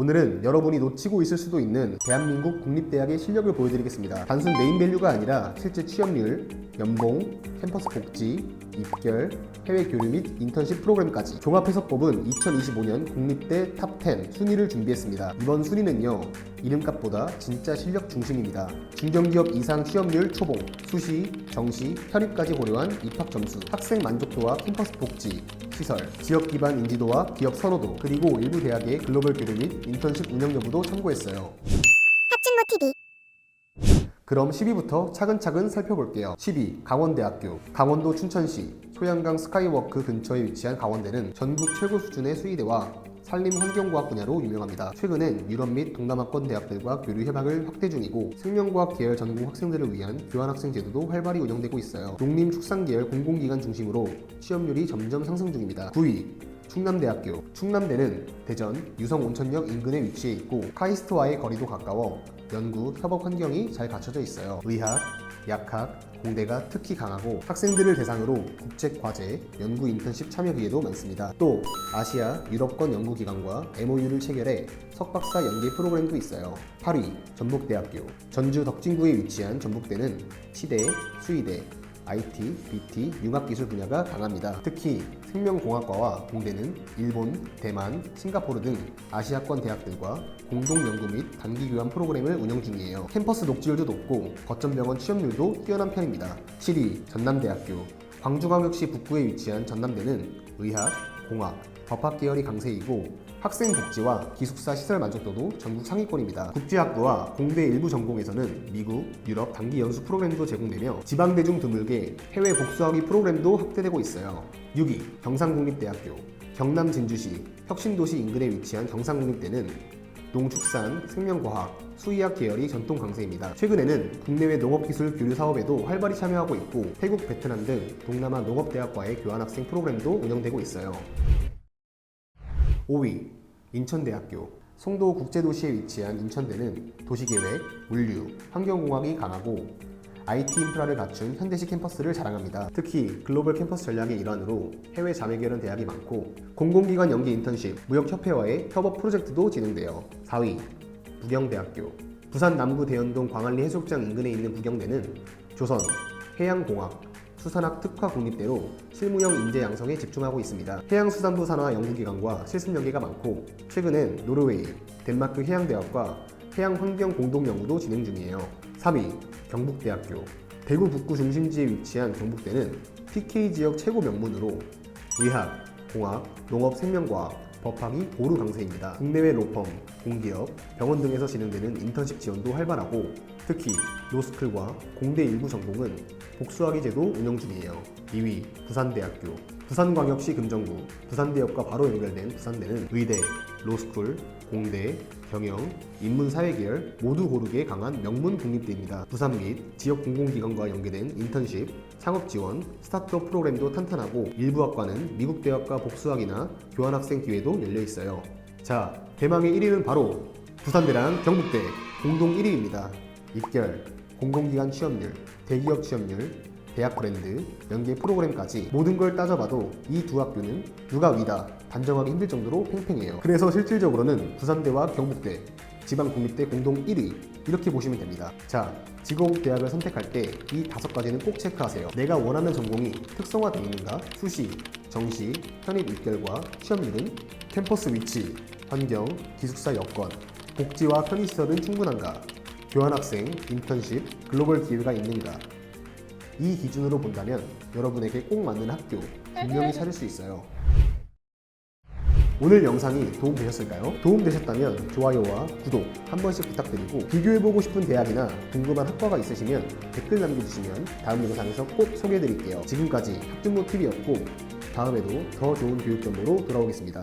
오늘은 여러분이 놓치고 있을 수도 있는 대한민국 국립대학의 실력을 보여드리겠습니다. 단순 네임밸류가 아니라 실제 취업률, 연봉, 캠퍼스 복지, 입결, 해외 교류 및 인턴십 프로그램까지 종합해서 뽑은 2025년 국립대 탑10 순위를 준비했습니다. 이번 순위는요, 이름값보다 진짜 실력 중심입니다. 중견기업 이상 취업률 초봉, 수시, 정시, 편입까지 고려한 입학 점수, 학생 만족도와 캠퍼스 복지, 시설, 지역 기반 인지도와 기업 선호도, 그리고 일부 대학의 글로벌 교류 및 인턴십 운영 여부도 참고했어요. 합진모 TV 그럼 10위부터 차근차근 살펴볼게요. 10위 강원대학교 강원도 춘천시 소양강 스카이워크 근처에 위치한 강원대는 전국 최고 수준의 수의대와 산림 환경과학 분야로 유명합니다. 최근엔 유럽 및 동남아권 대학들과 교류 협약을 확대 중이고 생명과학 계열 전공 학생들을 위한 교환학생 제도도 활발히 운영되고 있어요. 농림축산 계열 공공기관 중심으로 취업률이 점점 상승 중입니다. 9위 충남대학교 충남대는 대전 유성 온천역 인근에 위치해 있고 카이스트와의 거리도 가까워 연구 협업 환경이 잘 갖춰져 있어요. 의학, 약학, 공대가 특히 강하고 학생들을 대상으로 국제 과제, 연구 인턴십 참여 기회도 많습니다. 또 아시아 유럽권 연구기관과 MOU를 체결해 석박사 연계 프로그램도 있어요. 8위 전북대학교 전주 덕진구에 위치한 전북대는 치대, 수의대, IT, BT, 융합기술 분야가 강합니다. 특히 생명공학과와 공대는 일본, 대만, 싱가포르 등 아시아권 대학들과 공동 연구 및 단기 교환 프로그램을 운영 중이에요. 캠퍼스 녹지율도 높고 거점병원 취업률도 뛰어난 편입니다. 7위 전남대학교 광주광역시 북부에 위치한 전남대는 의학, 공학, 법학 계열이 강세이고 학생 복지와 기숙사 시설 만족도도 전국 상위권입니다. 국제학부와 공대 일부 전공에서는 미국, 유럽 단기 연수 프로그램도 제공되며 지방대 중 드물게 해외 복수학위 프로그램도 확대되고 있어요. 6위 경상국립대학교 경남 진주시 혁신도시 인근에 위치한 경상국립대는 농축산, 생명과학, 수의학 계열이 전통 강세입니다. 최근에는 국내외 농업기술 교류 사업에도 활발히 참여하고 있고 태국, 베트남 등 동남아 농업대학과의 교환학생 프로그램도 운영되고 있어요. 5위 인천대학교 송도 국제도시에 위치한 인천대는 도시계획, 물류, 환경공학이 강하고 IT 인프라를 갖춘 현대식 캠퍼스를 자랑합니다. 특히 글로벌 캠퍼스 전략의 일환으로 해외 자매결연 대학이 많고 공공기관 연계 인턴십, 무역협회와의 협업 프로젝트도 진행돼요. 4위 부경대학교 부산 남구 대연동 광안리 해수욕장 인근에 있는 부경대는 조선, 해양공학, 수산학 특화 국립대로 실무형 인재 양성에 집중하고 있습니다. 해양수산부 산하 연구기관과 실습 연계가 많고 최근엔 노르웨이, 덴마크 해양대학과 해양환경 공동 연구도 진행 중이에요. 3위 경북대학교 대구 북구 중심지에 위치한 경북대는 PK 지역 최고 명문으로 의학, 공학, 농업, 생명과학, 법학이 고루 강세입니다. 국내외 로펌, 공기업, 병원 등에서 진행되는 인턴십 지원도 활발하고 특히 로스쿨과 공대 일부 전공은 복수학위 제도 운영 중이에요. 2위 부산대학교 부산광역시 금정구 부산대역과 바로 연결된 부산대는 의대, 로스쿨, 공대, 경영, 인문사회계열 모두 고르게 강한 명문 국립대입니다. 부산 및 지역 공공기관과 연계된 인턴십, 창업지원, 스타트업 프로그램도 탄탄하고 일부 학과는 미국 대학과 복수학이나 교환학생 기회도 열려 있어요. 자, 대망의 1위는 바로 부산대랑 경북대 공동 1위입니다. 입결, 공공기관 취업률, 대기업 취업률, 대학 브랜드, 연계 프로그램까지 모든 걸 따져봐도 이 두 학교는 누가 위다 단정하기 힘들 정도로 팽팽해요. 그래서 실질적으로는 부산대와 경북대, 지방국립대 공동 1위 이렇게 보시면 됩니다. 자, 지구국 대학을 선택할 때 이 다섯 가지는 꼭 체크하세요. 내가 원하는 전공이 특성화되어 있는가? 수시, 정시, 편입 입결과 취업률은 캠퍼스 위치, 환경, 기숙사 여건, 복지와 편의시설은 충분한가? 교환학생, 인턴십, 글로벌 기회가 있는가? 이 기준으로 본다면 여러분에게 꼭 맞는 학교 분명히 찾을 수 있어요. 오늘 영상이 도움되셨을까요? 도움되셨다면 좋아요와 구독 한 번씩 부탁드리고 비교해보고 싶은 대학이나 궁금한 학과가 있으시면 댓글 남겨주시면 다음 영상에서 꼭 소개해드릴게요. 지금까지 학준모 TV였고 다음에도 더 좋은 교육 정보로 돌아오겠습니다.